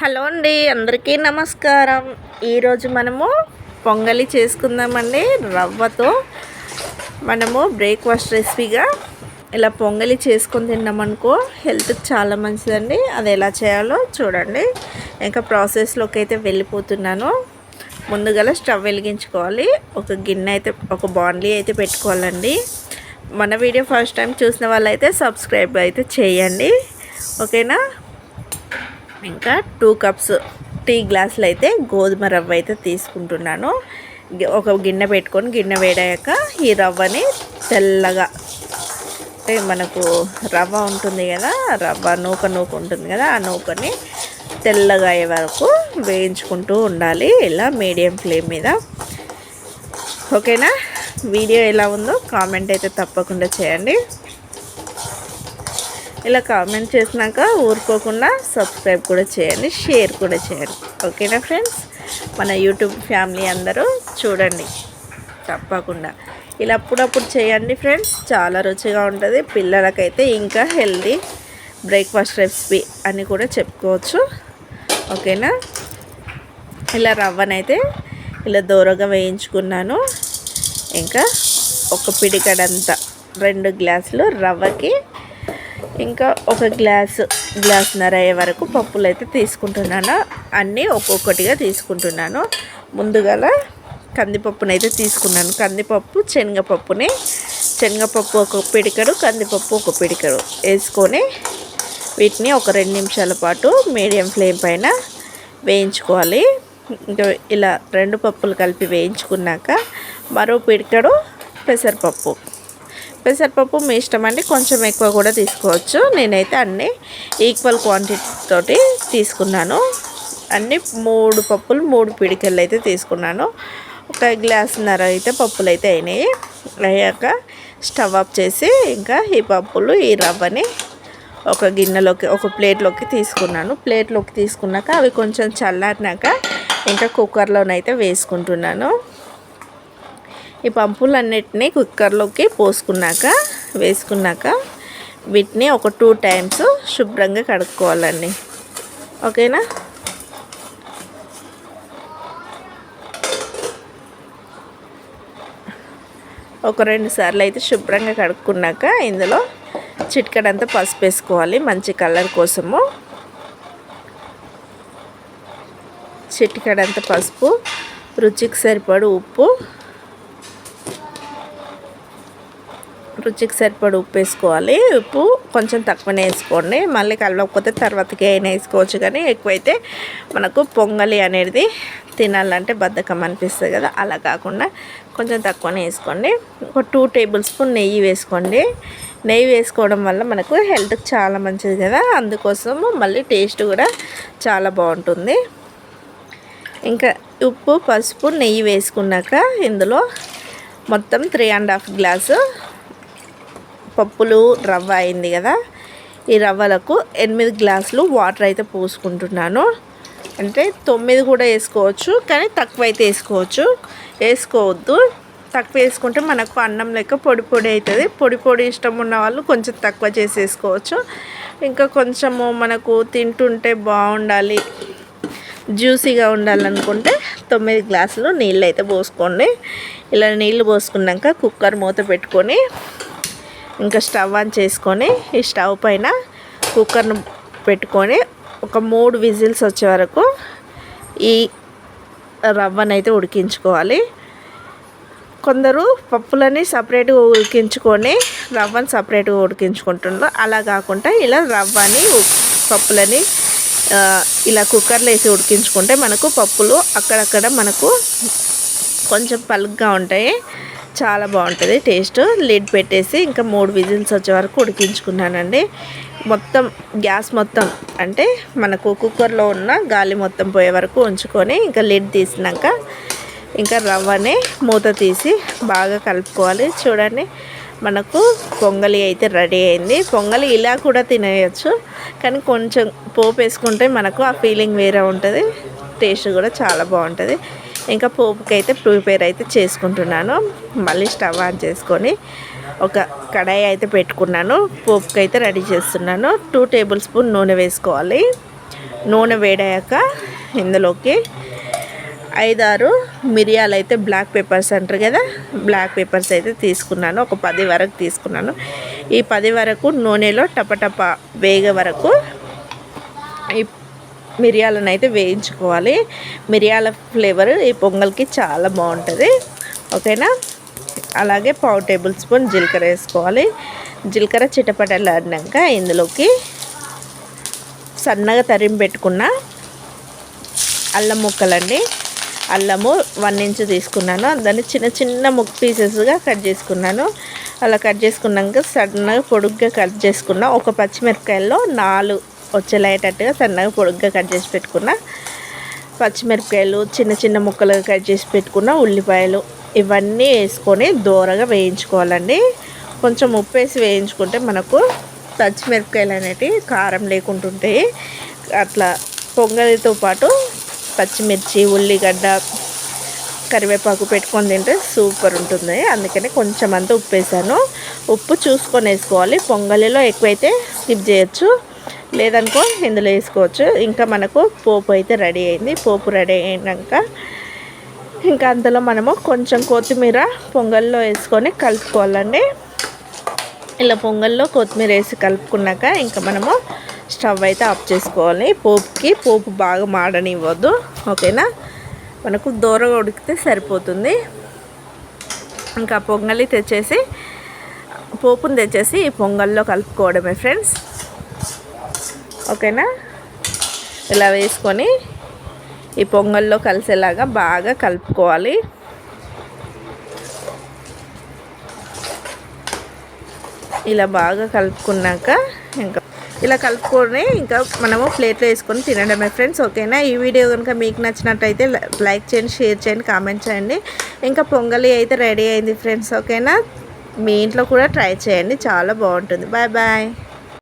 Hello అండి అందరికీ నమస్కారం. ఈరోజు మనము పొంగలి చేసుకుందామండి రవ్వతో. మనము బ్రేక్ఫాస్ట్ రెసిపీగా ఇలా పొంగలి చేసుకొని తిన్నామనుకో హెల్త్కి చాలా మంచిదండి. అది ఎలా చేయాలో చూడండి. ఇంకా ప్రాసెస్లోకి అయితే వెళ్ళిపోతున్నాను. ముందుగా స్టవ్ వెలిగించుకోవాలి. ఒక గిన్నె అయితే ఒక బాండ్లీ అయితే పెట్టుకోవాలండి. మన వీడియో ఫస్ట్ టైం చూసిన వాళ్ళైతే సబ్స్క్రైబ్ అయితే చేయండి. ఓకేనా? ఇంకా టూ కప్స్ టీ గ్లాసులు అయితే గోధుమ రవ్వ అయితే తీసుకుంటున్నాను. ఒక గిన్నె పెట్టుకొని గిన్నె వేడాక ఈ రవ్వని తెల్లగా అంటే మనకు రవ్వ ఉంటుంది కదా రవ్వ నూక నూక ఉంటుంది కదా ఆ నూకని తెల్లగా అయ్యే వరకు వేయించుకుంటూ ఉండాలి ఇలా మీడియం ఫ్లేమ్ మీద. ఓకేనా? వీడియో ఎలా ఉందో కామెంట్ అయితే తప్పకుండా చేయండి. ఇలా కామెంట్ చేసినాక ఊరుకోకుండా సబ్స్క్రైబ్ కూడా చేయండి షేర్ కూడా చేయండి. ఓకేనా ఫ్రెండ్స్ మన యూట్యూబ్ ఫ్యామిలీ అందరూ చూడండి. తప్పకుండా. ఇలా అప్పుడప్పుడు చేయండి ఫ్రెండ్స్ చాలా రుచిగా ఉంటుంది. పిల్లలకైతే ఇంకా హెల్దీ బ్రేక్ఫాస్ట్ రెసిపీ అని కూడా చెప్పుకోవచ్చు. ఓకేనా ఇలా రవ్వనైతే ఇలా దూరంగా వేయించుకున్నాను. ఇంకా ఒక పిడికడంతా రెండు గ్లాసులు రవ్వకి ఇంకా ఒక గ్లాసు గ్లాస్న్నర అయ్యే వరకు పప్పులు అయితే తీసుకుంటున్నాను. అన్నీ ఒక్కొక్కటిగా తీసుకుంటున్నాను. ముందుగా కందిపప్పును అయితే తీసుకున్నాను. కందిపప్పు శనగపప్పుని శనగపప్పు ఒక పిడికడు కందిపప్పు ఒక పిడికడు వేసుకొని వీటిని ఒక రెండు నిమిషాల పాటు మీడియం ఫ్లేమ్ పైన వేయించుకోవాలి. ఇంకా ఇలా రెండు పప్పులు కలిపి వేయించుకున్నాక మరో పిడికడు పెసరపప్పు. పెసరపప్పు మీ ఇష్టం అండి కొంచెం ఎక్కువ కూడా తీసుకోవచ్చు. నేనైతే అన్నీ ఈక్వల్ క్వాంటిటీ తోటి తీసుకున్నాను. అన్నీ మూడు పప్పులు మూడు పిడికలు అయితే తీసుకున్నాను. ఒక గ్లాసున్నర అయితే పప్పులు అయితే అయినాయి. అయ్యాక స్టవ్ ఆఫ్ చేసి ఇంకా ఈ పప్పులు ఈ రవ్వని ఒక గిన్నెలోకి ఒక ప్లేట్లోకి తీసుకున్నాను. ప్లేట్లోకి తీసుకున్నాక అవి కొంచెం చల్లారినాక ఇంకా కుక్కర్లోనైతే వేసుకుంటున్నాను. ఈ పంపులన్నిటినీ కుక్కర్లోకి పోసుకున్నాక వేసుకున్నాక వీటిని ఒక టూ టైమ్స్ శుభ్రంగా కడుక్కోవాలండి. ఓకేనా? ఒక రెండు సార్లు అయితే శుభ్రంగా కడుక్కున్నాక ఇందులో చిట్కడంతా పసుపు వేసుకోవాలి మంచి కలర్ కోసము. చిటికడంత పసుపు రుచికి సరిపడు ఉప్పు రుచికి సరిపడి ఉప్పు వేసుకోవాలి. ఉప్పు కొంచెం తక్కువనే వేసుకోండి. మళ్ళీ కలవకపోతే తర్వాతకి అయినా వేసుకోవచ్చు కానీ ఎక్కువైతే మనకు పొంగలి అనేది తినాలంటే బద్ధకం అనిపిస్తుంది కదా. అలా కాకుండా కొంచెం తక్కువనే వేసుకోండి. ఒక టూ టేబుల్ స్పూన్ నెయ్యి వేసుకోండి. నెయ్యి వేసుకోవడం వల్ల మనకు హెల్త్కి చాలా మంచిది కదా. అందుకోసము మళ్ళీ టేస్ట్ కూడా చాలా బాగుంటుంది. ఇంకా ఉప్పు పసుపు నెయ్యి వేసుకున్నాక ఇందులో మొత్తం త్రీ అండ్ హాఫ్ గ్లాసు పప్పులు రవ్వ అయింది కదా. ఈ రవ్వలకు ఎనిమిది గ్లాసులు వాటర్ అయితే పోసుకుంటున్నాను. అంటే తొమ్మిది కూడా వేసుకోవచ్చు కానీ తక్కువ అయితే వేసుకోవచ్చు. వేసుకోవద్దు. తక్కువ వేసుకుంటే మనకు అన్నం లెక్క పొడి పొడి అవుతుంది. పొడి పొడి ఇష్టం ఉన్న వాళ్ళు కొంచెం తక్కువ చేసి వేసుకోవచ్చు ఇంకా కొంచెము మనకు తింటుంటే బాగుండాలి జ్యూసీగా ఉండాలనుకుంటే తొమ్మిది గ్లాసులు నీళ్ళు అయితే పోసుకోండి. ఇలా నీళ్ళు పోసుకున్నాక కుక్కర్ మూత పెట్టుకొని ఇంకా స్టవ్ ఆన్ చేసుకొని ఈ స్టవ్ పైన కుక్కర్ను పెట్టుకొని ఒక మూడు విజిల్స్ వచ్చే వరకు ఈ రవ్వనైతే ఉడికించుకోవాలి. కొందరు పప్పులని సపరేట్గా ఉడికించుకొని రవ్వని సపరేట్గా ఉడికించుకుంటున్నారు. అలా కాకుండా ఇలా రవ్వని పప్పులని ఇలా కుక్కర్లో వేసి ఉడికించుకుంటే మనకు పప్పులు అక్కడక్కడ మనకు కొంచెం పలుగ్గా ఉంటాయి. చాలా బాగుంటుంది. టేస్ట్ లిడ్ పెట్టేసి ఇంకా మూడు విజిల్స్ వచ్చే వరకు ఉడికించుకున్నానండి. మొత్తం గ్యాస్ మొత్తం అంటే మనకు కుక్కర్లో ఉన్న గాలి మొత్తం పోయే వరకు ఉంచుకొని ఇంకా లిడ్ తీసినాక ఇంకా రవ్వని మూత తీసి బాగా కలుపుకోవాలి. చూడండి మనకు పొంగలి అయితే రెడీ అయింది. పొంగలి ఇలా కూడా తినేయచ్చు కానీ కొంచెం పోపు వేసుకుంటే మనకు ఆ ఫీలింగ్ వేరే ఉంటుంది. టేస్ట్ కూడా చాలా బాగుంటుంది. ఇంకా పోపుకి అయితే ప్రిపేర్ అయితే చేసుకుంటున్నాను. మళ్ళీ స్టవ్ ఆన్ చేసుకొని ఒక కడాయి అయితే పెట్టుకున్నాను. పోపుకి అయితే రెడీ చేస్తున్నాను. టూ టేబుల్ స్పూన్ నూనె వేసుకోవాలి. నూనె వేడయ్యాక ఇందులోకి ఐదారు మిరియాలు అయితే బ్లాక్ పేపర్స్ అంటారు కదా బ్లాక్ పేపర్స్ అయితే తీసుకున్నాను. ఒక పది వరకు తీసుకున్నాను. ఈ పది వరకు నూనెలో టపటప వేగ వరకు మిరియాలను అయితే వేయించుకోవాలి. మిరియాల ఫ్లేవర్ ఈ పొంగల్కి చాలా బాగుంటుంది. ఓకేనా? అలాగే పావు టేబుల్ స్పూన్ జీలకర్ర వేసుకోవాలి. జీలకర్ర చిటపటలాడినాక ఇందులోకి సన్నగా తరిమి పెట్టుకున్న అల్లం ముక్కలండి. అల్లము వన్ ఇంచ్ తీసుకున్నాను. దాన్ని చిన్న చిన్న ముక్ పీసెస్గా కట్ చేసుకున్నాను. అలా కట్ చేసుకున్నాక సడన్గా పొడుగ్గా కట్ చేసుకున్న ఒక పచ్చిమిరపకాయల్లో నాలుగు వచ్చేలాగేటట్టుగా సన్నగా పొడుగ్గా కట్ చేసి పెట్టుకున్న పచ్చిమిరపకాయలు చిన్న చిన్న ముక్కలుగా కట్ చేసి పెట్టుకున్న ఉల్లిపాయలు ఇవన్నీ వేసుకొని దూరగా వేయించుకోవాలండి. కొంచెం ఉప్పు వేసి వేయించుకుంటే మనకు పచ్చిమిరపకాయలు అనేటివి కారం లేకుంటుంటాయి అట్లా పొంగలితో పాటు పచ్చిమిర్చి ఉల్లిగడ్డ కరివేపాకు పెట్టుకొని తింటే సూపర్ ఉంటుంది. అందుకని కొంచెం అంతా ఉప్పు వేసాను. ఉప్పు చూసుకొని వేసుకోవాలి. పొంగలిలో ఎక్కువైతే స్కిప్ చేయొచ్చు. లేదనుకో ఇందులో వేసుకోవచ్చు. ఇంకా మనకు పోపు అయితే రెడీ అయింది. పోపు రెడీ అయినాక ఇంకా అంతలో మనము కొంచెం కొత్తిమీర పొంగల్లో వేసుకొని కలుపుకోవాలండి. ఇలా పొంగల్లో కొత్తిమీర వేసి కలుపుకున్నాక ఇంకా మనము స్టవ్ అయితే ఆఫ్ చేసుకోవాలి. పోపుకి పోపు బాగా మాడనివ్వద్దు. ఓకేనా? మనకు దూరగా ఉడికితే సరిపోతుంది. ఇంకా పొంగలి తెచ్చేసి పోపుని తెచ్చేసి ఈ పొంగల్లో కలుపుకోవడమే ఫ్రెండ్స్ ఓకేనా? ఇలా వేసుకొని ఈ పొంగల్లో కలిసేలాగా బాగా కలుపుకోవాలి. ఇలా బాగా కలుపుకున్నాక ఇంకా ఇలా కలుపుకొని ఇంకా మనము ప్లేట్లో వేసుకొని తినడమే ఫ్రెండ్స్ ఓకేనా? ఈ వీడియో కనుక మీకు నచ్చినట్టయితే లైక్ చేయండి షేర్ చేయండి కామెంట్ చేయండి. ఇంకా పొంగలి అయితే రెడీ అయింది ఫ్రెండ్స్ ఓకేనా? మీ ఇంట్లో కూడా ట్రై చేయండి చాలా బాగుంటుంది. Bye bye.